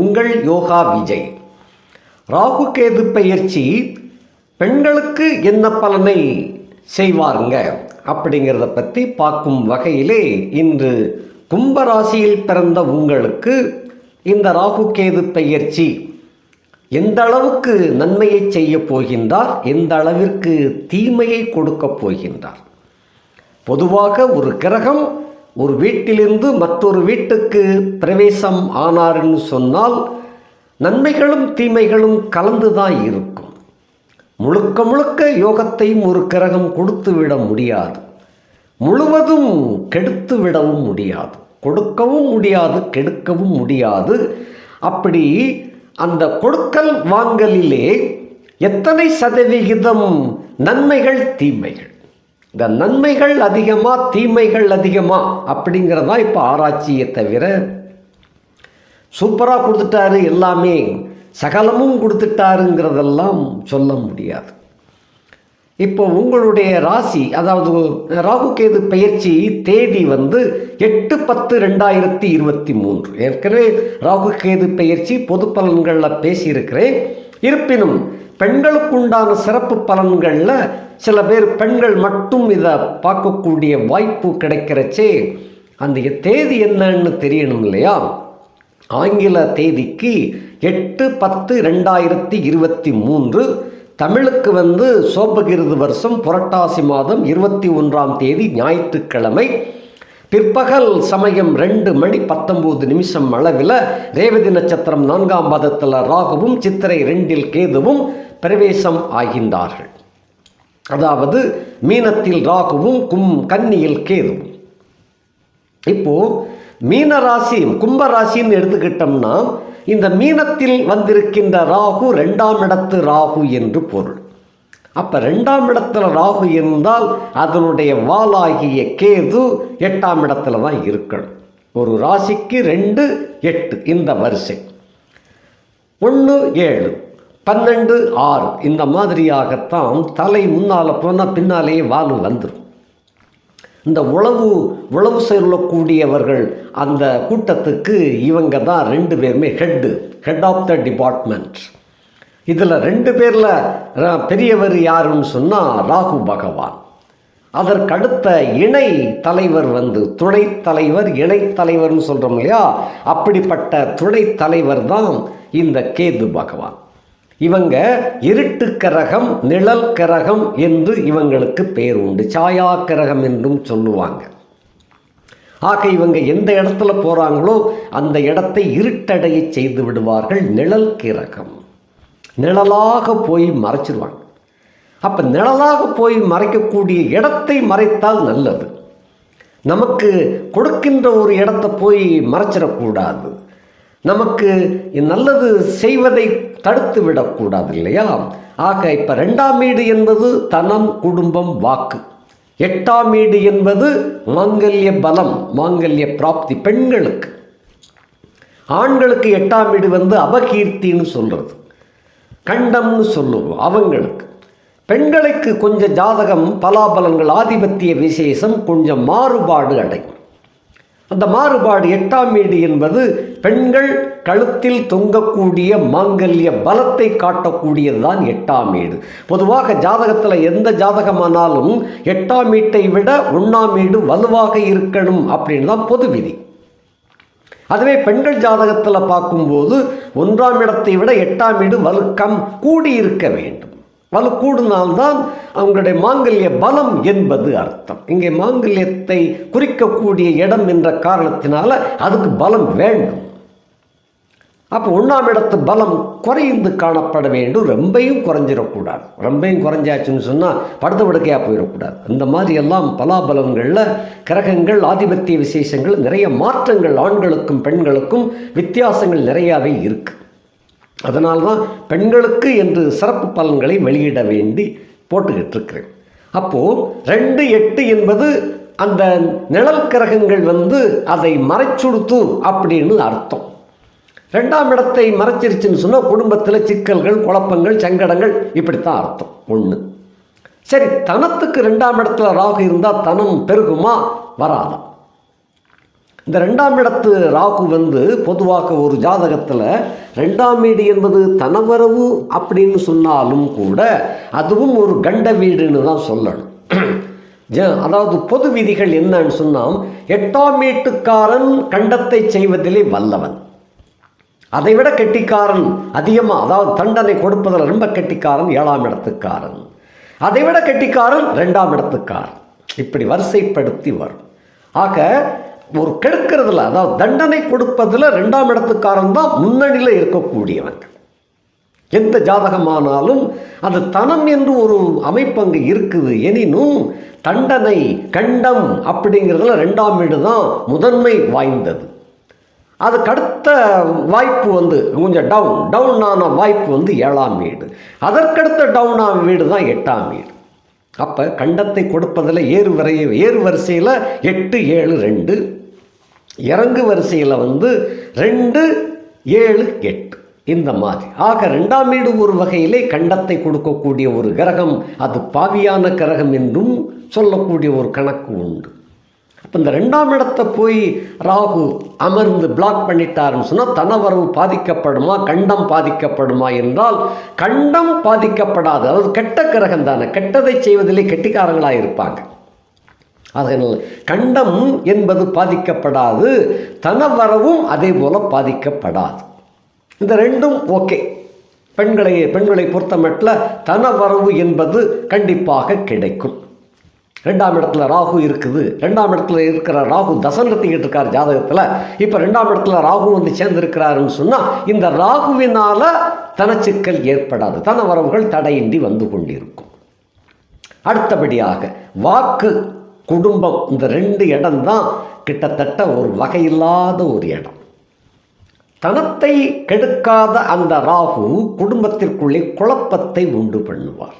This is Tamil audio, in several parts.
உங்கள் யோகா விஜய். ராகு கேது பயிற்சி பெண்களுக்கு என்ன பலனை செய்வாருங்க? அப்படிங்கிறத பற்றி பார்க்கும் வகையிலே இன்று கும்பராசியில் பிறந்த உங்களுக்கு இந்த ராகு கேது பயிற்சி எந்த அளவுக்கு நன்மையை செய்ய போகின்றார் எந்த அளவிற்கு தீமையை கொடுக்கப் போகின்றார்? பொதுவாக ஒரு கிரகம் ஒரு வீட்டிலிருந்து மற்றொரு வீட்டுக்கு பிரவேசம் ஆனார்னு சொன்னால் நன்மைகளும் தீமைகளும் கலந்து தான் இருக்கும். முழுக்க முழுக்க யோகத்தையும் ஒரு கிரகம் கொடுத்து விட முடியாது. முழுவதும் கெடுத்து விடவும் முடியாது. கொடுக்கவும் முடியாது கெடுக்கவும் முடியாது. அப்படி அந்த கொடுக்கல் வாங்கலிலே எத்தனை சதவிகிதம் நன்மைகள் தீமைகள்? இந்த நன்மைகள் அதிகமாக தீமைகள் அதிகமாக அப்படிங்கிறதா இப்போ ஆராய்ச்சியை தவிர சூப்பராக கொடுத்துட்டாரு எல்லாமே சகலமும் கொடுத்துட்டாருங்கிறதெல்லாம் சொல்ல முடியாது. இப்போ உங்களுடைய ராசி அதாவது ராகு கேது பயிற்சி தேதி வந்து எட்டு பத்து ரெண்டாயிரத்தி இருபத்தி மூன்று. ஏற்கனவே ராகு கேது பயிற்சி பொது பலன்களில் பேசியிருக்கிறேன். இருப்பினும் பெண்களுக்குண்டான சிறப்பு பலன்களில் சில பேர் பெண்கள் மட்டும் இதை பார்க்கக்கூடிய வாய்ப்பு கிடைக்கிறச்சே அந்த தேதி என்னன்னு தெரியணும் இல்லையா? ஆங்கில தேதிக்கு எட்டு பத்து ரெண்டாயிரத்தி இருபத்தி மூன்று தமிழுக்கு வந்து சோபகிருது வருஷம் புரட்டாசி மாதம் இருபத்தி ஒன்றாம் தேதி ஞாயிற்றுக்கிழமை. பிற்பகல் சமயம் ரெண்டு மணி பத்தொம்போது நிமிஷம் அளவில் ரேவதி நட்சத்திரம் நான்காம் பாதத்தில் ராகுவும் சித்திரை ரெண்டில் கேதுவும் பிரவேசம் ஆகின்றார்கள். அதாவது மீனத்தில் ராகுவும் கும் கன்னியில் கேதுவும். இப்போ மீன ராசி கும்ப ராசின்னு எடுத்துக்கிட்டோம்னா இந்த மீனத்தில் வந்திருக்கின்ற ராகு ரெண்டாம் இடத்து ராகு என்று பொருள். அப்போ ரெண்டாம் இடத்துல ராகு இருந்தால் அதனுடைய வாலாகிய கேது எட்டாம் இடத்துல தான் இருக்கணும். ஒரு ராசிக்கு ரெண்டு எட்டு இந்த வரிசை. ஒன்று ஏழு பன்னெண்டு ஆறு இந்த மாதிரியாகத்தான் தலை முன்னால் போனால் பின்னாலேயே வாலு வந்துடும் இந்த உளவு உளவு சொல்லக்கூடியவர்கள் அந்த கூட்டத்துக்கு இவங்க தான் ரெண்டு பேருமே head head of the department இதில் ரெண்டு பேரில் பெரியவர் யாருன்னு சொன்னால் ராகு பகவான். அதற்கடுத்த இணை தலைவர் வந்து துணை தலைவர் இணை தலைவர்னு சொல்கிறோம் இல்லையா? அப்படிப்பட்ட துணை தலைவர் தான் இந்த கேது பகவான். இவங்க இருட்டு கரகம் நிழல் கரகம் என்று இவங்களுக்கு பேர் உண்டு. சாயா கரகம் என்றும் சொல்லுவாங்க. ஆக இவங்க எந்த இடத்துல போகிறாங்களோ அந்த இடத்தை இருட்டடைய செய்து விடுவார்கள் நிழல் கிரகம். நிழலாக போய் மறைச்சிருவாங்க. அப்போ நிழலாக போய் மறைக்கக்கூடிய இடத்தை மறைத்தால் நல்லது. நமக்கு கொடுக்கின்ற ஒரு இடத்த போய் மறைச்சிடக்கூடாது. நமக்கு நல்லது செய்வதை தடுத்து விடக்கூடாது இல்லையா? ஆக இப்போ ரெண்டாம் வீடு என்பது தனம் குடும்பம் வாக்கு. எட்டாம் வீடு என்பது மாங்கல்ய பலம் மாங்கல்ய பிராப்தி பெண்களுக்கு. ஆண்களுக்கு எட்டாம் வீடு வந்து அபகீர்த்தின்னு சொல்கிறது கண்டம்னு சொல்லுவோம் அவங்களுக்கு. பெண்களுக்கு கொஞ்சம் ஜாதகம் பலாபலங்கள் ஆதிபத்திய விசேஷம் கொஞ்சம் மாறுபாடு அடையும். அந்த மாறுபாடு எட்டாம் வீடு என்பது பெண்கள் கழுத்தில் தொங்கக்கூடிய மாங்கல்ய பலத்தை காட்டக்கூடியதுதான் எட்டாம் வீடு. பொதுவாக ஜாதகத்தில் எந்த ஜாதகமானாலும் எட்டாம் வீட்டை விட ஒன்றாம் வீடு வலுவாக இருக்கணும் அப்படின்னு தான் பொது விதி. அதுவே பெண்கள் ஜாதகத்தில் பார்க்கும்போது ஒன்றாம் இடத்தை விட எட்டாம் வீடு வலுக்கம் கூடி இருக்க வேண்டும். வலு கூடினால்தான் அவங்களுடைய மாங்கல்ய பலம் என்பது அர்த்தம். இங்கே மாங்கல்யத்தை குறிக்கக்கூடிய இடம் என்ற காரணத்தினால அதுக்கு பலம் வேண்டும். அப்போ ஒன்றாம் இடத்து பலம் குறைந்து காணப்பட வேண்டும். ரொம்பையும் குறைஞ்சிடக்கூடாது. ரொம்பையும் குறைஞ்சாச்சுன்னு சொன்னால் படுத்த படுக்கையாக போயிடக்கூடாது. இந்த மாதிரி எல்லாம் பலாபலங்களில் கிரகங்கள் ஆதிபத்திய விசேஷங்கள் நிறைய மாற்றங்கள் ஆண்களுக்கும் பெண்களுக்கும் வித்தியாசங்கள் நிறையாவே இருக்குது அதனால்தான் பெண்களுக்கு என்று சிறப்பு பலன்களை வெளியிட வேண்டி போட்டுக்கிட்டு இருக்கிறேன். அப்போது ரெண்டு எட்டு என்பது அந்த நிழல் கிரகங்கள் வந்து அதை மறைச்சுடுத்து அப்படின்னு அர்த்தம். ரெண்டாம் இடத்தை மறைச்சிருச்சுன்னு சொன்னால் குடும்பத்தில் சிக்கல்கள் குழப்பங்கள் சங்கடங்கள் இப்படித்தான் அர்த்தம். ஒன்று சரி தனத்துக்கு ரெண்டாம் இடத்துல ராகு இருந்தால் தனம் பெருகுமா? வராதா. இந்த ரெண்டாம் இடத்து ராகு வந்து பொதுவாக ஒரு ஜாதகத்தில் ரெண்டாம் வீடு என்பது தனவரவு அப்படின்னு சொன்னாலும் கூட அதுவும் ஒரு கண்ட வீடுன்னு தான் சொல்லணும். ஜ- அதாவது பொது விதிகள் என்னன்னு சொன்னால் எட்டாம் வீட்டுக்காரன் கண்டத்தை செய்வதிலே வல்லவன். அதைவிட கெட்டிக்காரன் அதிகமாக அதாவது தண்டனை கொடுப்பதில் ரொம்ப கெட்டிக்காரன் ஏழாம் இடத்துக்காரன். அதைவிட கெட்டிக்காரன் ரெண்டாம் இடத்துக்காரன். இப்படி வரிசைப்படுத்தி வரும். ஆக ஒரு கெடுக்கிறதுல அதாவது தண்டனை கொடுப்பதில் ரெண்டாம் இடத்துக்காரன் தான் முன்னணியில் இருக்கக்கூடியவன். எந்த ஜாதகமானாலும் அது தனம் என்று ஒரு அமைப்பு அங்கே இருக்குது. எனினும் தண்டனை கண்டம் அப்படிங்கிறதுல ரெண்டாம் வீடு தான் முதன்மை வாய்ந்தது. அதுக்கு அடுத்த வாய்ப்பு வந்து கொஞ்சம் டவுன் டவுனான வாய்ப்பு வந்து ஏழாம் வீடு. அதற்கடுத்த டவுனான வீடு தான் எட்டாம் வீடு. அப்போ கண்டத்தை கொடுப்பதில் ஏறு வரை ஏறு வரிசையில் எட்டு ஏழு ரெண்டு. இறங்கு வரிசையில் வந்து ரெண்டு ஏழு எட்டு. இந்த மாதிரி. ஆக ரெண்டாம் வீடு ஒரு வகையிலே கண்டத்தை கொடுக்கக்கூடிய ஒரு கிரகம் அது பாவியான கிரகம் என்றும் சொல்லக்கூடிய ஒரு கணக்கு உண்டு. இப்போ இந்த ரெண்டாம் இடத்தை போய் ராகு அமர்ந்து பிளாக் பண்ணிட்டாருன்னு சொன்னால் தனவரவு பாதிக்கப்படுமா கண்டம் பாதிக்கப்படுமா என்றால் கண்டம் பாதிக்கப்படாது. அதாவது கெட்ட கிரகம் தானே. கெட்டதை செய்வதிலே கெட்டிக்காரங்களாக இருப்பாங்க. அதனால் கண்டம் என்பது பாதிக்கப்படாது தனவரவும் அதே போல் பாதிக்கப்படாது. இந்த ரெண்டும் ஓகே. பெண்களை பெண்களை பொறுத்தமட்டில் தனவரவு என்பது கண்டிப்பாக கிடைக்கும். ரெண்டாம் இடத்துல ராகு இருக்குது. ரெண்டாம் இடத்துல இருக்கிற ராகு தசம் நடத்திக்கிட்டு இருக்கார் ஜாதகத்தில். இப்போ ரெண்டாம் இடத்துல ராகு வந்து சேர்ந்திருக்கிறாருன்னு சொன்னால் இந்த ராகுவினால தனச்சிக்கல் ஏற்படாது. தன வரவுகள் தடையின்றி வந்து கொண்டிருக்கும். அடுத்தபடியாக வாக்கு குடும்பம் இந்த ரெண்டு இடம்தான் கிட்டத்தட்ட ஒரு வகையில்லாத ஒரு இடம். தனத்தை கெடுக்காத அந்த ராகு குடும்பத்திற்குள்ளே குழப்பத்தை உண்டு பண்ணுவார்.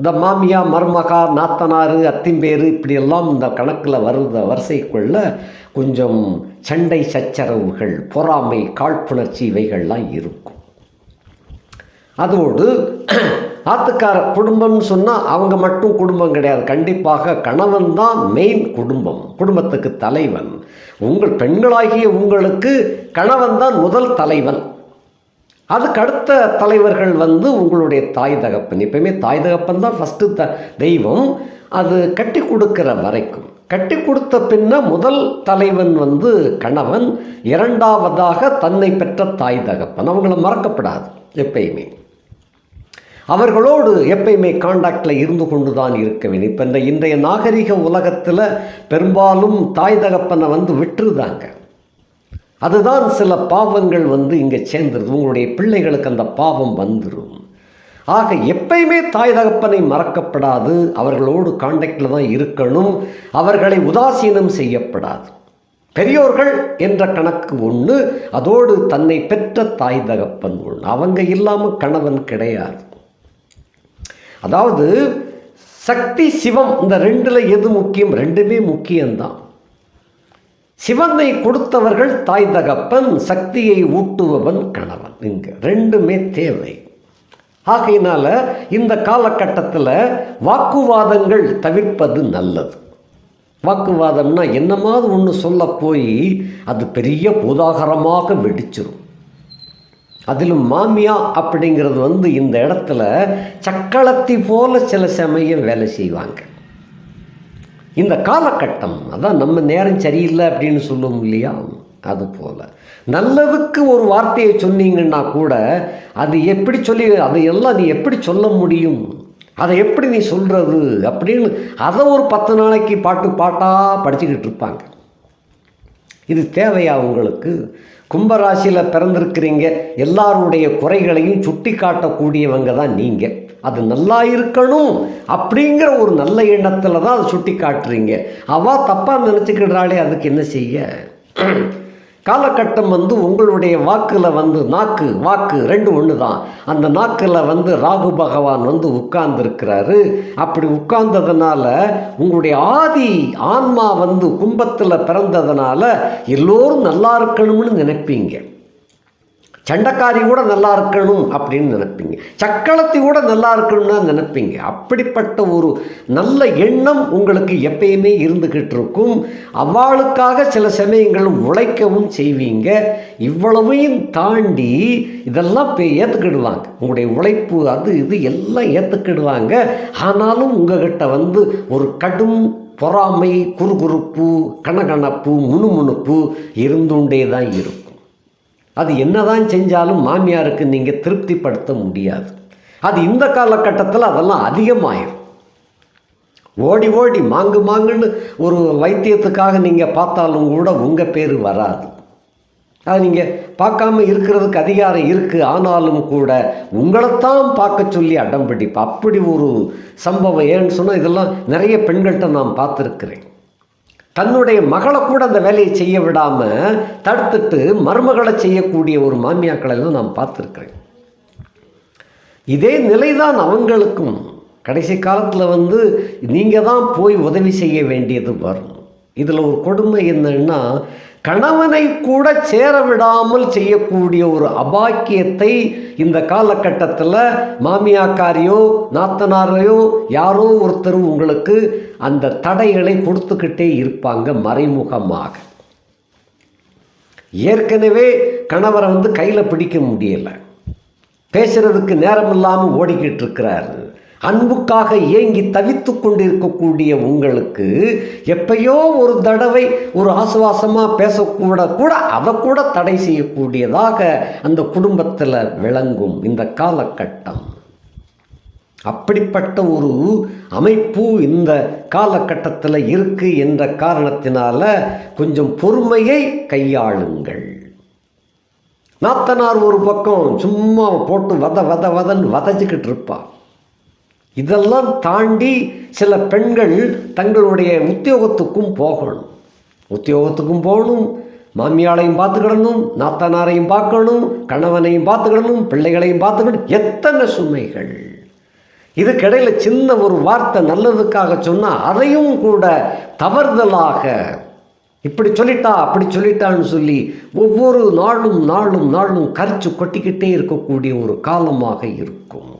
இந்த மாமியா மருமகா நாத்தனார் அத்திம்பேரு இப்படியெல்லாம் இந்த கணக்கில் வருத வரிசைக்குள்ள கொஞ்சம் சண்டை சச்சரவுகள் பொறாமை காழ்ப்புணர்ச்சி இவைகள்லாம் இருக்கும். அதோடு ஆத்துக்கார குடும்பம்னு சொன்னால் அவங்க மட்டும் குடும்பம் கிடையாது. கண்டிப்பாக கணவன் தான் மெயின் குடும்பம். குடும்பத்துக்கு தலைவன். உங்கள் பெண்களாகிய உங்களுக்கு கணவன் தான் முதல் தலைவன். அதுக்கு அடுத்த தலைவர்கள் வந்து உங்களுடைய தாய் தகப்பன். எப்பயுமே தாய் தகப்பன் தான் ஃபஸ்ட்டு த தெய்வம். அது கட்டி கொடுக்கிற வரைக்கும். கட்டி கொடுத்த பின்ன முதல் தலைவன் வந்து கணவன். இரண்டாவதாக தன்னை பெற்ற தாய் தகப்பன். அவங்கள மறக்கப்படாது எப்பயுமே. அவர்களோடு எப்பயுமே காண்டாக்டில் இருந்து கொண்டு தான் இருக்க வேண்டும். இப்போ இந்த இன்றைய நாகரிக உலகத்தில் பெரும்பாலும் தாய் தகப்பனை வந்து விட்டுருதாங்க. அதுதான் சில பாவங்கள் வந்து இங்கே சேர்ந்துருது. உங்களுடைய பிள்ளைகளுக்கு அந்த பாவம் வந்துடும் ஆக எப்பயுமே தாய் தகப்பனை மறக்கப்படாது. அவர்களோடு காண்டாக்டில் தான் இருக்கணும். அவர்களை உதாசீனம் செய்யப்படாது. பெரியோர்கள் என்ற கணக்கு ஒன்று அதோடு தன்னை பெற்ற தாய் தகப்பன் ஒன்று அவங்க இல்லாமல் கணவன் கிடையாது. அதாவது சக்தி சிவம் இந்த ரெண்டில் எது முக்கியம்? ரெண்டுமே முக்கியம்தான். சிவனை கொடுத்தவர்கள் தாய் தகப்பன் சக்தியை ஊட்டுபவன் கணவன். இங்கே ரெண்டுமே தேவை. ஆகையினால இந்த காலகட்டத்தில் வாக்குவாதங்கள் தவிர்ப்பது நல்லது. வாக்குவாதம்னா என்னமாவது ஒன்று சொல்ல போய் அது பெரிய பூதாகரமாக வெடிச்சிடும் அதிலும் மாமியா அப்படிங்கிறது வந்து இந்த இடத்துல சக்களத்தி போல சில சமயம் வேலை செய்வாங்க. இந்த காலகட்டம் அதான் நம்ம நேரம் சரியில்லை அப்படின்னு சொல்லுவோம் இல்லையா? அது போல். நல்லதுக்கு ஒரு வார்த்தையை சொன்னீங்கன்னா கூட அது எப்படி சொல்லி அதை எல்லாம் நீ எப்படி சொல்ல முடியும்? அதை எப்படி நீ சொல்கிறது அப்படின்னு அதை ஒரு பத்து நாளைக்கு பாட்டு பாட்டாக படிச்சுக்கிட்டு இருப்பாங்க. இது தேவையா உங்களுக்கு? கும்பராசியில் பிறந்திருக்கிறீங்க எல்லாருடைய குறைகளையும் சுட்டி காட்டக்கூடியவங்க தான் நீங்கள் அது நல்லா இருக்கணும் அப்படிங்கிற ஒரு நல்ல எண்ணத்தில் தான் அதை சுட்டி காட்டுறீங்க அவள் தப்பாக நினச்சிக்கிடுறாளே அதுக்கு என்ன செய்ய? காலகட்டம் வந்து உங்களுடைய வாக்கில் வந்து நாக்கு வாக்கு ரெண்டு ஒன்று தான் அந்த நாக்கில் வந்து ராகு பகவான் வந்து உட்கார்ந்துருக்கிறாரு. அப்படி உட்கார்ந்ததுனால உங்களுடைய ஆதி ஆன்மா வந்து கும்பத்தில் பிறந்ததுனால எல்லோரும் நல்லா இருக்கணும்னு நினைப்பீங்க. சண்டக்காரி கூட நல்லா இருக்கணும் அப்படின்னு நினைப்பீங்க. சக்களத்தி கூட நல்லா இருக்கணும்னா நினைப்பீங்க. அப்படிப்பட்ட ஒரு நல்ல எண்ணம் உங்களுக்கு எப்பயுமே இருந்துக்கிட்டு இருக்கும். அவளுக்காக சில சமயங்கள் உழைக்கவும் செய்வீங்க. இவ்வளவையும் தாண்டி இதெல்லாம் ஏற்றுக்கிடுவாங்க உங்களுடைய உழைப்பு அது இது எல்லாம் ஏற்றுக்கிடுவாங்க ஆனாலும் உங்ககிட்ட வந்து ஒரு கடும் பொறாமை குறுகுறுப்பு கணகணப்பு முணுமுணுப்பு இருந்துண்டே தான் இருக்கும். அது என்னதான் செஞ்சாலும் மாமியாருக்கு நீங்கள் திருப்திப்படுத்த முடியாது. அது இந்த காலகட்டத்தில் அதெல்லாம் அதிகமாயிரும். ஓடி ஓடி மாங்கு மாங்குன்னு ஒரு வைத்தியத்துக்காக நீங்கள் பார்த்தாலும் கூட உங்கள் பேர் வராது. அது நீங்கள் பார்க்காம இருக்கிறதுக்கு அதிகாரம் இருக்குது ஆனாலும் கூட உங்களைத்தான் பார்க்க சொல்லி அடம்பிடிப்பு. அப்படி ஒரு சம்பவம். ஏன்னு சொன்னால் இதெல்லாம் நிறைய பெண்கள்கிட்ட நான் பார்த்துருக்குறேன். தன்னுடைய மகளை கூட அந்த வேலையை செய்ய விடாமல் தடுத்துட்டு மருமகளை செய்யக்கூடிய ஒரு மாமியாக்களை நான் பார்த்துருக்குறேன். இதே நிலைதான் அவங்களுக்கும். கடைசி காலத்தில் வந்து நீங்கள் தான் போய் உதவி செய்ய வேண்டியது வரும். இதில் ஒரு கொடுமை என்னன்னா கணவனை கூட சேர விடாமல் செய்யக்கூடிய ஒரு அபாக்கியத்தை இந்த காலகட்டத்தில் மாமியாக்காரியோ நாத்தனாரையோ யாரோ ஒருத்தர் உங்களுக்கு அந்த தடைகளை கொடுத்துக்கிட்டே இருப்பாங்க மறைமுகமாக. ஏற்கனவே கணவரை வந்து கையில் பிடிக்க முடியலை. பேசுறதுக்கு நேரம் இல்லாமல் ஓடிக்கிட்டு இருக்கிறாரு. அன்புக்காக ஏங்கி தவித்து கொண்டிருக்கக்கூடிய உங்களுக்கு எப்பயோ ஒரு தடவை ஒரு ஆசுவாசமாக பேசக்கூட கூட அதை கூட தடை செய்யக்கூடியதாக அந்த குடும்பத்தில் விளங்கும் இந்த காலகட்டம். அப்படிப்பட்ட ஒரு அமைப்பு இந்த காலகட்டத்தில் இருக்குது என்ற காரணத்தினால கொஞ்சம் பொறுமையை கையாளுங்கள். நாத்தனார் ஒரு பக்கம் சும்மா போட்டு வத வத வதன்னு வதச்சிக்கிட்டு இருப்பான் இதெல்லாம் தாண்டி சில பெண்கள் தங்களுடைய உத்தியோகத்துக்கும் போகணும். உத்தியோகத்துக்கும் போகணும் மாமியாளையும் பார்த்துக்கிடணும் நாத்தனாரையும் பார்க்கணும் கணவனையும் பார்த்துக்கிடணும் பிள்ளைகளையும் பார்த்துக்கிடணும் எத்தனை சுமைகள்? இதுக்கிடையில் சின்ன ஒரு வார்த்தை நல்லதுக்காக சொன்னால் அதையும் கூட தவறுதலாக இப்படி சொல்லிட்டா அப்படி சொல்லிட்டான்னு சொல்லி ஒவ்வொரு நாளும் நாளும் நாளும் கரிச்சு கொட்டிக்கிட்டே இருக்கக்கூடிய ஒரு காலமாக இருக்கும்.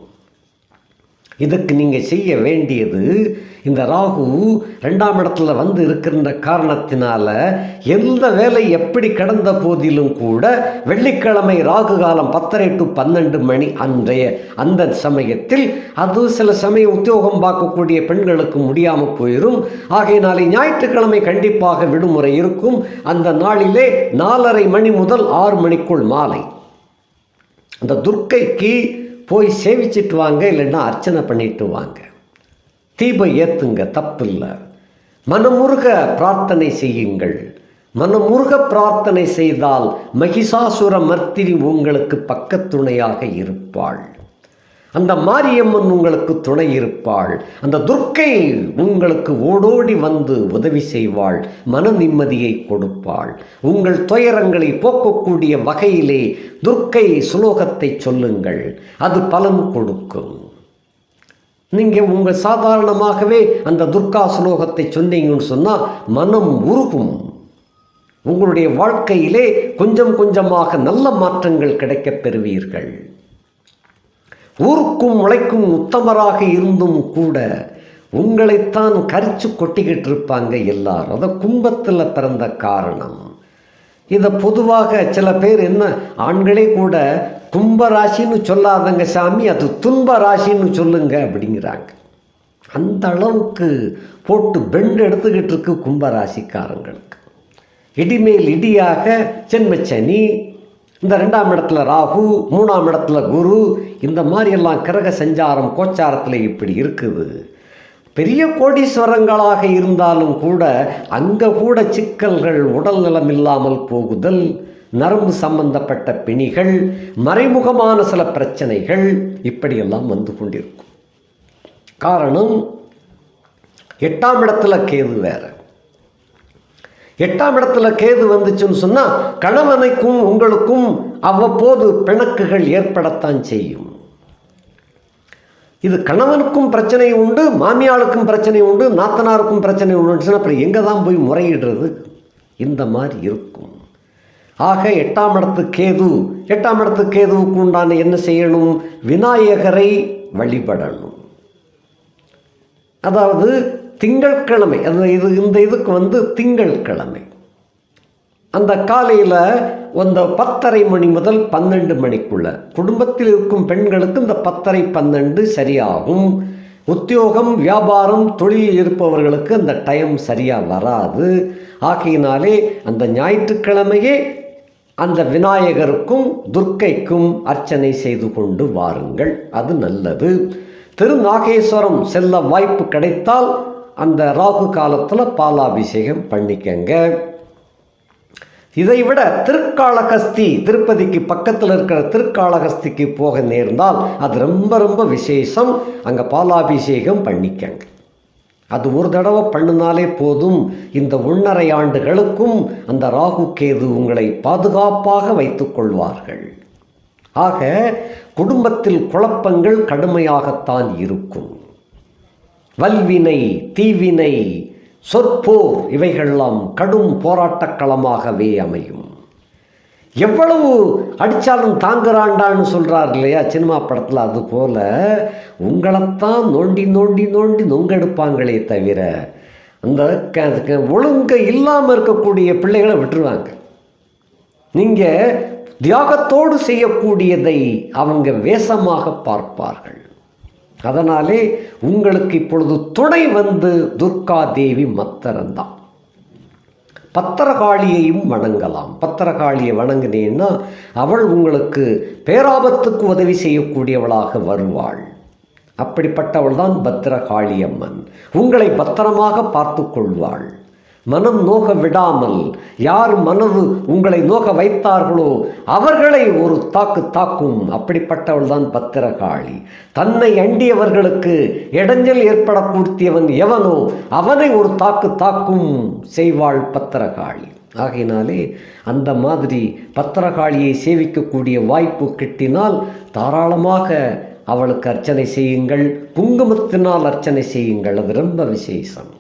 இதுக்கு நீங்கள் செய்ய வேண்டியது இந்த ராகு ரெண்டாம் இடத்துல வந்து இருக்கின்ற காரணத்தினால எந்த வேலை எப்படி கடந்த போதிலும் கூட வெள்ளிக்கிழமை ராகு காலம் பத்தரை டு பன்னெண்டு மணி அன்றைய அந்த சமயத்தில் அது சில சமயம் உத்தியோகம் பார்க்கக்கூடிய பெண்களுக்கு முடியாமல் போயிடும் ஆகையினாலே ஞாயிற்றுக்கிழமை கண்டிப்பாக விடுமுறை இருக்கும். அந்த நாளிலே நாலரை மணி முதல் ஆறு மணிக்குள் மாலை. அந்த துர்க்கைக்கு போய் சேவிச்சிட்டு வாங்க இல்லைன்னா அர்ச்சனை பண்ணிட்டு வாங்க. தீபம் ஏற்றுங்க தப்பில்லை. மனமுருக பிரார்த்தனை செய்யுங்கள். மனமுருக பிரார்த்தனை செய்தால் மகிஷாசுர மர்த்தினி உங்களுக்கு பக்கத்துணையாக இருப்பாள். அந்த மாரியம்மன் உங்களுக்கு துணை இருப்பாள். அந்த துர்க்கை உங்களுக்கு ஓடோடி வந்து உதவி செய்வாள். மன நிம்மதியை கொடுப்பாள். உங்கள் துயரங்களை போக்கக்கூடிய வகையிலே துர்க்கை சுலோகத்தை சொல்லுங்கள். அது பலன் கொடுக்கும். நீங்கள் உங்கள் சாதாரணமாகவே அந்த துர்கா சுலோகத்தை சொன்னீங்கன்னு சொன்னால் மனம் உருகும். உங்களுடைய வாழ்க்கையிலே கொஞ்சம் கொஞ்சமாக நல்ல மாற்றங்கள் கிடைக்கப் பெறுவீர்கள். ஊருக்கும் உழைக்கும் உத்தமராக இருந்தும் கூட உங்களைத்தான் கரிச்சு கொட்டிக்கிட்டு இருப்பாங்க எல்லாரும். அதை கும்பத்தில் பிறந்த காரணம். இதை பொதுவாக சில பேர் என்ன ஆண்களே கூட கும்ப ராசின்னு சொல்லாதங்க சாமி அது துன்ப ராசின்னு சொல்லுங்க அப்படிங்கிறாங்க. அந்த அளவுக்கு போட்டு பெண்டு எடுத்துக்கிட்டு இருக்கு கும்பராசிக்காரங்களுக்கு இடிமேல் இடியாக ஜென்மச்சனி இந்த ரெண்டாம் இடத்துல ராகு மூணாம் இடத்துல குரு இந்த மாதிரி எல்லாம் கிரக சஞ்சாரம் கோச்சாரத்தில் இப்படி இருக்குது. பெரிய கோடீஸ்வரங்களாக இருந்தாலும் கூட அங்கே கூட சிக்கல்கள் உடல் நலம் இல்லாமல் போகுதல் நரம்பு சம்பந்தப்பட்ட பிணிகள் மறைமுகமான சில பிரச்சனைகள் இப்படியெல்லாம் வந்து கொண்டிருக்கும். காரணம் எட்டாம் இடத்துல கேது வேறு. எட்டாம் இடத்துல கேது வந்துச்சுன்னு சொன்னால் கணவனுக்கும் உங்களுக்கும் அவ்வப்போது பிணக்குகள் ஏற்படத்தான் செய்யும். இது கணவனுக்கும் பிரச்சனை உண்டு மாமியாளுக்கும் பிரச்சனை உண்டு நாத்தனாருக்கும் பிரச்சனை உண்டுன்னு அப்புறம் எங்கே தான் போய் முறையிடுறது? இந்த மாதிரி இருக்கும். ஆக எட்டாம் இடத்து கேது எட்டாம் இடத்து கேதுவுக்கு உண்டான என்ன செய்யணும்? விநாயகரை வழிபடணும். அதாவது திங்கட்கிழமை அந்த இது இந்த இதுக்கு வந்து திங்கட்கிழமை. அந்த காலையில் அந்த பத்தரை மணி முதல் பன்னெண்டு மணிக்குள்ள குடும்பத்தில் இருக்கும் பெண்களுக்கு இந்த பத்தரை பன்னெண்டு சரியாகும். உத்தியோகம் வியாபாரம் தொழில் இருப்பவர்களுக்கு அந்த டைம் சரியாக வராது. ஆகையினாலே அந்த ஞாயிற்றுக்கிழமையே அந்த விநாயகருக்கும் துர்க்கைக்கும் அர்ச்சனை செய்து கொண்டு வாருங்கள். அது நல்லது. திருநாகேஸ்வரம் செல்ல வாய்ப்பு கிடைத்தால் அந்த ராகு காலத்தில் பாலாபிஷேகம் பண்ணிக்கங்க. இதை விட திருக்காளகஸ்தி திருப்பதிக்கு பக்கத்தில் இருக்கிற திருக்காளகஸ்திக்கு போக நேர்ந்தால் அது ரொம்ப ரொம்ப விசேஷம். அங்கே பாலாபிஷேகம் பண்ணிக்கங்க. அது ஒரு தடவை பண்ணினாலே போதும். இந்த ஒன்றரை ஆண்டுகளுக்கும் அந்த ராகு கேது உங்களை பாதுகாப்பாக வைத்துக்கொள்வார்கள் ஆக குடும்பத்தில் குழப்பங்கள் கடுமையாகத்தான் இருக்கும். வல்வினை தீவினை சொற்போர் இவைகளெல்லாம் கடும் போராட்டக் களமாகவே அமையும். எவ்வளவு அடித்தாலும் தாங்குறாண்டான்னு சொல்கிறார் இல்லையா சினிமா படத்தில் அது போல உங்களைத்தான் நோண்டி நோண்டி நோண்டி நொங்கெடுப்பாங்களே தவிர அந்த க- க- இல்லாமல் இருக்கக்கூடிய பிள்ளைகளை விட்டுருவாங்க. நீங்கள் தியாகத்தோடு செய்யக்கூடியதை அவங்க வேஷமாக பார்ப்பார்கள். அதனாலே உங்களுக்கு இப்பொழுது துணை வந்து துர்கா தேவி மத்தரந்தான் பத்திரகாளியையும் வணங்கலாம். பத்திரகாளியை வணங்கினீன்னா அவள் உங்களுக்கு பேராபத்துக்கு உதவி செய்யக்கூடியவளாக வருவாள். அப்படிப்பட்டவள் தான் பத்திரகாளியம்மன். உங்களை பத்திரமாக பார்த்து கொள்வாள். மனம் நோக விடாமல் யார் மனது உங்களை நோக வைத்தார்களோ அவர்களை ஒரு தாக்கு தாக்கும். அப்படிப்பட்டவள் தான் பத்திரகாளி. தன்னை அண்டியவர்களுக்கு இடைஞ்சல் ஏற்படக்கூடியவன் எவனோ அவனை ஒரு தாக்கு தாக்கும் செய்வாள் பத்திரகாளி. ஆகையினாலே அந்த மாதிரி பத்திரகாளியை சேவிக்கக்கூடிய வாய்ப்பு கிட்டினால் தாராளமாக அவளுக்கு அர்ச்சனை செய்யுங்கள். குங்குமத்தினால் அர்ச்சனை செய்யுங்கள். அது ரொம்ப விசேஷம்.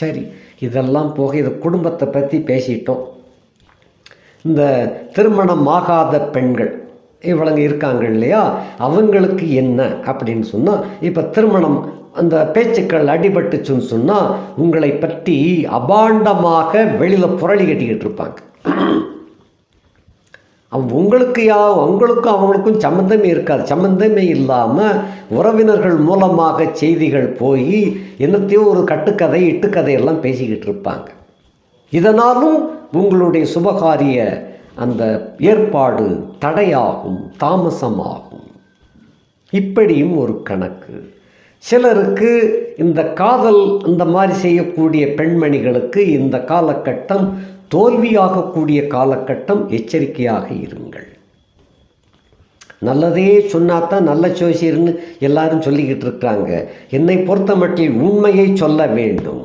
சரி. இதெல்லாம் போக இது குடும்பத்தை பற்றி பேசிட்டோம். இந்த திருமணம் ஆகாத பெண்கள் இவளுங்க இருக்காங்க இல்லையா? அவங்களுக்கு என்ன அப்படின்னு சொன்னால் இப்போ திருமணம் அந்த பேச்சுக்கள் அடிபட்டுச்சுன்னு சொன்னால் உங்களை பற்றி அபாண்டமாக வெளியில் புரளி கட்டிக்கிட்டு இருப்பாங்க. உங்களுக்கு யா உங்களுக்கும் அவங்களுக்கும் சம்மந்தமே இருக்காது. சம்மந்தமே இல்லாமல் உறவினர்கள் மூலமாக செய்திகள் போய் என்னத்தையோ ஒரு கட்டுக்கதை இட்டுக்கதையெல்லாம் பேசிக்கிட்டு இருப்பாங்க. இதனாலும் உங்களுடைய சுபகாரிய அந்த ஏற்பாடு தடையாகும் தாமசமாகும். இப்படியும் ஒரு கணக்கு. சிலருக்கு இந்த காதல் இந்த மாதிரி செய்யக்கூடிய பெண்மணிகளுக்கு இந்த காலகட்டம் தோல்வியாகக்கூடிய காலகட்டம் எச்சரிக்கையாக இருங்கள். நல்லதே சொன்னாதான் நல்ல ஜோசியர்னு எல்லாரும் சொல்லிக்கிட்டு இருக்காங்க என்னை பொறுத்த மட்டில் உண்மையை சொல்ல வேண்டும்.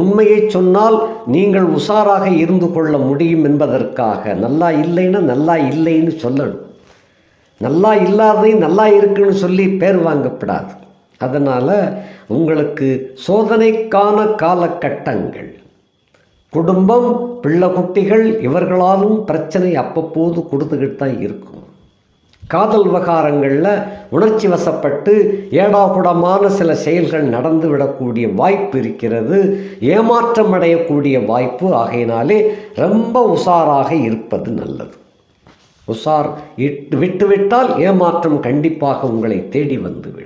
உண்மையை சொன்னால் நீங்கள் உஷாராக இருந்து கொள்ள முடியும் என்பதற்காக நல்லா இல்லைன்னா நல்லா இல்லைன்னு சொல்லணும். நல்லா இல்லாததை நல்லா இருக்குன்னு சொல்லி பேர் வாங்கப்படாது. அதனால் உங்களுக்கு சோதனைக்கான காலகட்டங்கள் குடும்பம் பிள்ளை குட்டிகள் இவர்களாலும் பிரச்சனை அப்பப்போது கொடுத்துக்கிட்டு தான் இருக்கும். காதல் விவகாரங்களில் உணர்ச்சி வசப்பட்டு ஏடாகுடமான சில செயல்கள் நடந்து விடக்கூடிய வாய்ப்பு இருக்கிறது. ஏமாற்றம் அடையக்கூடிய வாய்ப்பு ஆகையினாலே ரொம்ப உஷாராக இருப்பது நல்லது. உஷார் இட்டு விட்டுவிட்டால் ஏமாற்றம் கண்டிப்பாக உங்களை தேடி வந்துவிடும்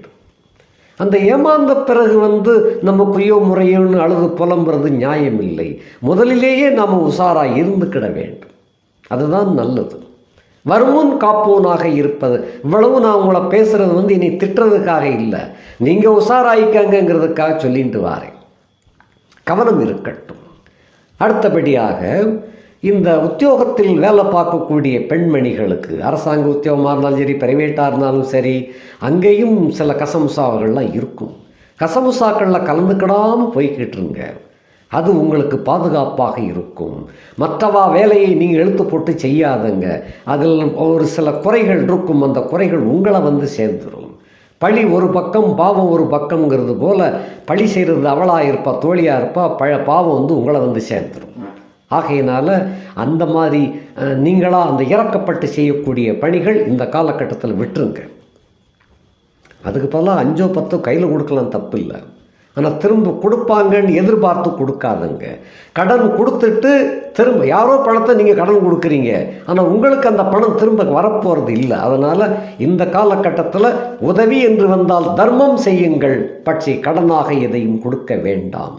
அந்த ஏமாந்த பிறகு வந்து நம்ம குய்யோ முறையோன்னு அழுது புலம்புறது நியாயமில்லை. முதலிலேயே நாம் உஷாராக இருந்துக்கிட வேண்டும். அதுதான் நல்லது. வருமுன் காப்போனாக இருப்பது. இவ்வளவு நான் உங்களை பேசுறது வந்து இனி திட்டுறதுக்காக இல்லை. நீங்கள் உஷாராயிக்கங்கிறதுக்காக சொல்லிட்டு வாரேன். கவனம் இருக்கட்டும். அடுத்தபடியாக இந்த உத்தியோகத்தில் வேலை பார்க்கக்கூடிய பெண்மணிகளுக்கு அரசாங்க உத்தியோகமாக இருந்தாலும் சரி பிரைவேட்டாக இருந்தாலும் சரி அங்கேயும் சில கசமுசாவர்கள்லாம் இருக்கும். கசமுசாக்களில் கலந்துக்கிடாமல் போய்கிட்டுருங்க அது உங்களுக்கு பாதுகாப்பாக இருக்கும். மற்றவா வேலையை நீங்கள் எழுத்து போட்டு செய்யாதங்க. அதில் ஒரு சில குறைகள் இருக்கும். அந்த குறைகள் உங்களை வந்து சேர்ந்துடும் பழி ஒரு பக்கம் பாவம் ஒரு பக்கம்ங்கிறது போல் பழி செய்கிறது அவளாக இருப்பா தோழியாக இருப்பா பழ பாவம் வந்து உங்களை வந்து சேர்ந்துடும் ஆகையினால் அந்த மாதிரி நீங்களாக அந்த இறக்கப்பட்டு செய்யக்கூடிய பணிகள் இந்த காலகட்டத்தில் விட்டுருங்க. அதுக்கு பதிலாக அஞ்சோ பத்தோ கையில் கொடுக்கலாம் தப்பு இல்லை ஆனால் திரும்ப கொடுப்பாங்கன்னு எதிர்பார்த்து கொடுக்காதுங்க. கடன் கொடுத்துட்டு திரும்ப யாரோ பணத்தை நீங்கள் கடன் கொடுக்குறீங்க. ஆனால் உங்களுக்கு அந்த பணம் திரும்ப வரப்போகிறது இல்லை. அதனால் இந்த காலகட்டத்தில் உதவி என்று வந்தால் தர்மம் செய்யுங்கள். பற்றி கடனாக எதையும் கொடுக்க வேண்டாம்.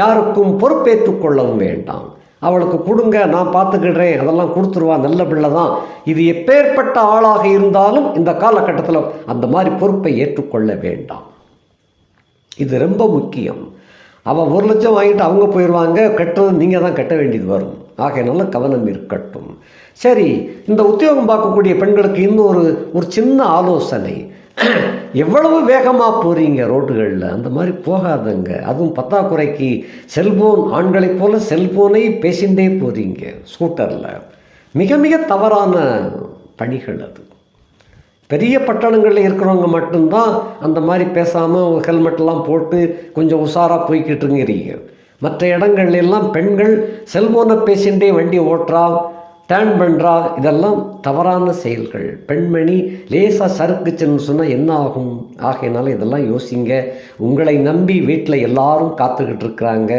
யாருக்கும் பொறுப்பேற்றுக் கொள்ளவும் வேண்டாம். அவளுக்கு கொடுங்க நான் பார்த்துக்கிடுறேன். அதெல்லாம் கொடுத்துருவா நல்ல பிள்ளை தான். இது எப்பேற்பட்ட ஆளாக இருந்தாலும் இந்த காலகட்டத்தில் அந்த மாதிரி பொறுப்பை ஏற்றுக்கொள்ள வேண்டாம். இது ரொம்ப முக்கியம். அவள் ஒரு லட்சம் வாங்கிட்டு அவங்க போயிடுவாங்க கட்டுறது நீங்கள் தான் கட்ட வேண்டியது வரும். ஆகையினால கவனம் இருக்கட்டும். சரி இந்த உத்தியோகம் பார்க்கக்கூடிய பெண்களுக்கு இன்னும் ஒரு ஒரு சின்ன ஆலோசனை. எவ்வளவு வேகமாக போகிறீங்க ரோட்டுகளில்? அந்த மாதிரி போகாதங்க. அதுவும் பத்தாக்குறைக்கு செல்போன் ஆண்களைப் போல் செல்போனை பேசிகிட்டே போகிறீங்க ஸ்கூட்டரில். மிக மிக தவறான பணிகள் அது. பெரிய பட்டணங்களில் இருக்கிறவங்க மட்டும்தான் அந்த மாதிரி பேசாமல் ஹெல்மெட்லாம் போட்டு கொஞ்சம் உஷாராக போய்கிட்டுங்கிறீங்க மற்ற இடங்கள்லாம் பெண்கள் செல்போனை பேசிகிட்டே வண்டி ஓட்டுறா டேர்ன் பண்ணுறா இதெல்லாம் தவறான செயல்கள். பெண்மணி லேசாக சறுக்குச்சுன்னு சொன்னால் என்ன ஆகும்? ஆகையினால இதெல்லாம் யோசிங்க. உங்களை நம்பி வீட்டில் எல்லாரும் காத்துக்கிட்டு இருக்கிறாங்க.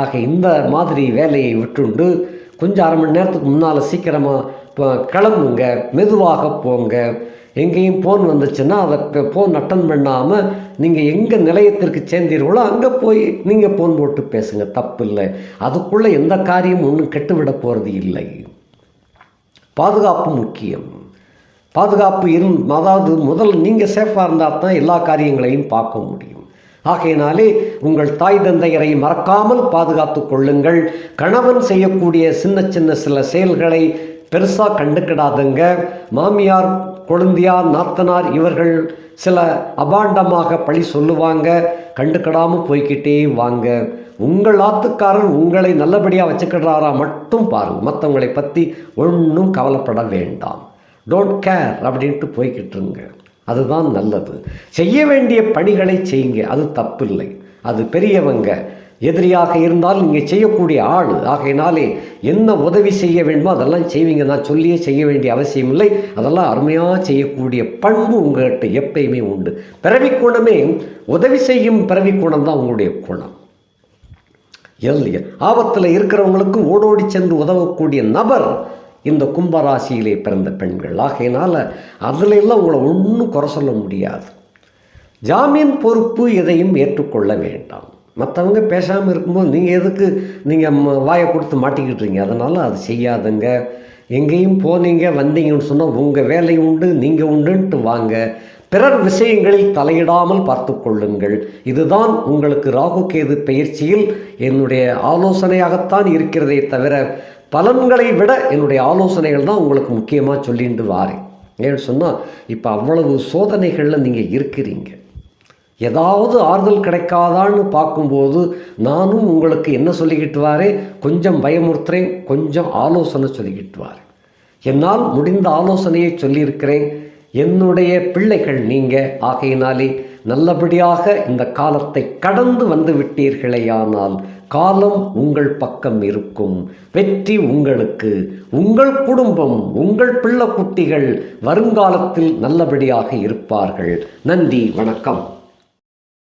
ஆக இந்த மாதிரி வேலையை விட்டுண்டு கொஞ்சம் அரை மணி நேரத்துக்கு முன்னால் சீக்கிரமாக கிளம்புங்க. மெதுவாக போங்க. எங்கேயும் ஃபோன் வந்துச்சுன்னா அதை ஃபோன் அட்டன் பண்ணாமல் நீங்கள் எங்கே நிலையத்திற்கு சேர்ந்தீர்களோ அங்கே போய் நீங்கள் ஃபோன் போட்டு பேசுங்க. தப்பு இல்லை அதுக்குள்ளே எந்த காரியமும் ஒன்றும் கெட்டுவிட போகிறது இல்லை. பாதுகாப்பு முக்கியம். பாதுகாப்பு இருந் அதாவது முதல் நீங்கள் சேஃபாக இருந்தால் தான் எல்லா காரியங்களையும் பார்க்க முடியும். ஆகையினாலே உங்கள் தாய் தந்தையரை மறக்காமல் பாதுகாத்து கொள்ளுங்கள். கணவன் செய்யக்கூடிய சின்ன சின்ன சில செயல்களை பெருசாக கண்டுக்கிடாதுங்க. மாமியார் கொழுந்தியார் நாத்தனார் இவர்கள் சில அபாண்டமாக பழி சொல்லுவாங்க. கண்டுக்கிடாமல் போய்க்கிட்டே வாங்க. உங்கள் ஆத்துக்காரர் உங்களை நல்லபடியாக வச்சுக்கிறாரா மட்டும் பாருங்கள் மற்றவங்களை பற்றி ஒன்றும் கவலைப்பட வேண்டாம். டோன்ட் கேர் அப்படின்ட்டு போய்கிட்டுருங்க அதுதான் நல்லது. செய்ய வேண்டிய பணிகளை செய்யுங்க. அது தப்பில்லை. அது பெரியவங்க எதிரியாக இருந்தால் நீங்கள் செய்யக்கூடிய ஆள். ஆகையினாலே என்ன உதவி செய்ய வேண்டுமோ அதெல்லாம் செய்வீங்க. நான் சொல்லியே செய்ய வேண்டிய அவசியம் இல்லை. அதெல்லாம் அருமையாக செய்யக்கூடிய பண்பு உங்கள்கிட்ட எப்பயுமே உண்டு. பிறவி குணமே உதவி செய்யும் பிறவி குணம் தான் உங்களுடைய குணம். இல்லையா ஆபத்தில் இருக்கிறவங்களுக்கு ஓடோடி சென்று உதவக்கூடிய நபர் இந்த கும்பராசியிலே பிறந்த பெண்கள். ஆகையினால் அதில் எல்லாம் உங்களை ஒன்றும் குறை சொல்ல முடியாது. ஜாமீன் பொறுப்பு எதையும் ஏற்றுக்கொள்ள வேண்டாம். மற்றவங்க பேசாமல் இருக்கும்போது நீங்கள் எதுக்கு நீங்கள் வாயை கொடுத்து மாட்டிக்கிட்டுறீங்க? அதனால் அது செய்யாதுங்க. எங்கேயும் போனீங்க வந்தீங்கன்னு சொன்னால் உங்கள் வேலை உண்டு நீங்கள் உண்டுன்ட்டு வாங்க. பிறர் விஷயங்களில் தலையிடாமல் பார்த்து கொள்ளுங்கள். இதுதான் உங்களுக்கு ராகு கேது பயிற்சியில் என்னுடைய ஆலோசனையாகத்தான் இருக்கிறதே தவிர பலன்களை விட என்னுடைய ஆலோசனைகள் தான் உங்களுக்கு முக்கியமாக சொல்லிட்டு வாரேன் ஏன்னு சொன்னால் இப்போ அவ்வளவு சோதனைகளில் நீங்கள் இருக்கிறீங்க. ஏதாவது ஆறுதல் கிடைக்காதான்னு பார்க்கும்போது நானும் உங்களுக்கு என்ன சொல்லிக்கிட்டு வாரேன் கொஞ்சம் பயமுறுத்துறேன் கொஞ்சம் ஆலோசனை சொல்லிக்கிட்டு வாரேன் என்னால் முடிந்த ஆலோசனையை சொல்லியிருக்கிறேன். என்னுடைய பிள்ளைகள் நீங்கள் ஆகையினாலே நல்லபடியாக இந்த காலத்தை கடந்து வந்து விட்டீர்களேயானால் காலம் உங்கள் பக்கம் இருக்கும். வெற்றி உங்களுக்கு உங்கள் குடும்பம் உங்கள் பிள்ளை குட்டிகள் வருங்காலத்தில் நல்லபடியாக இருப்பார்கள். நன்றி வணக்கம்.